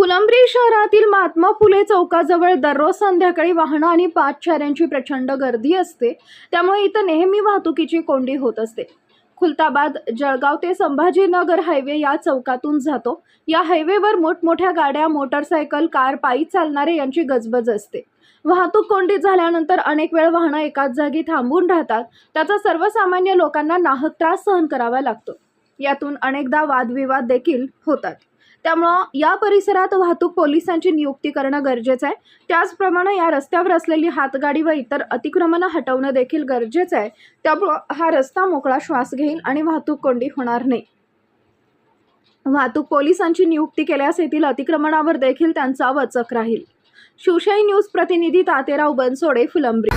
फुलंब्री शहरातील महात्मा फुले चौकाजवळ दररोज संध्याकाळी वाहनं आणि पादचाऱ्यांची प्रचंड गर्दी असते. त्यामुळे इथं नेहमी वाहतुकीची कोंडी होत असते. खुलताबाद जळगाव ते संभाजीनगर हायवे या चौकातून जातो. या हायवेवर मोठमोठ्या गाड्या मोटरसायकल कार पायी चालणारे यांची गजबज असते. वाहतूक कोंडीत झाल्यानंतर अनेक वेळ वाहनं एकाच जागी थांबून राहतात. त्याचा सर्वसामान्य लोकांना नाहक त्रास सहन करावा लागतो. यातून अनेकदा वादविवाद देखील होतात. त्यामुळं या परिसरात वाहतूक पोलिसांची नियुक्ती करणं गरजेचं आहे. त्याचप्रमाणे या रस्त्यावर असलेली हातगाडी व इतर अतिक्रमणं हटवणं देखील गरजेचं आहे. त्यामुळं हा रस्ता मोकळा श्वास घेईल आणि वाहतूक कोंडी होणार नाही. वाहतूक पोलिसांची नियुक्ती केल्यास येथील अतिक्रमणावर देखील त्यांचा वचक राहील. शिवशाही न्यूज प्रतिनिधी तातेराव बनसोडे फुलंब्री.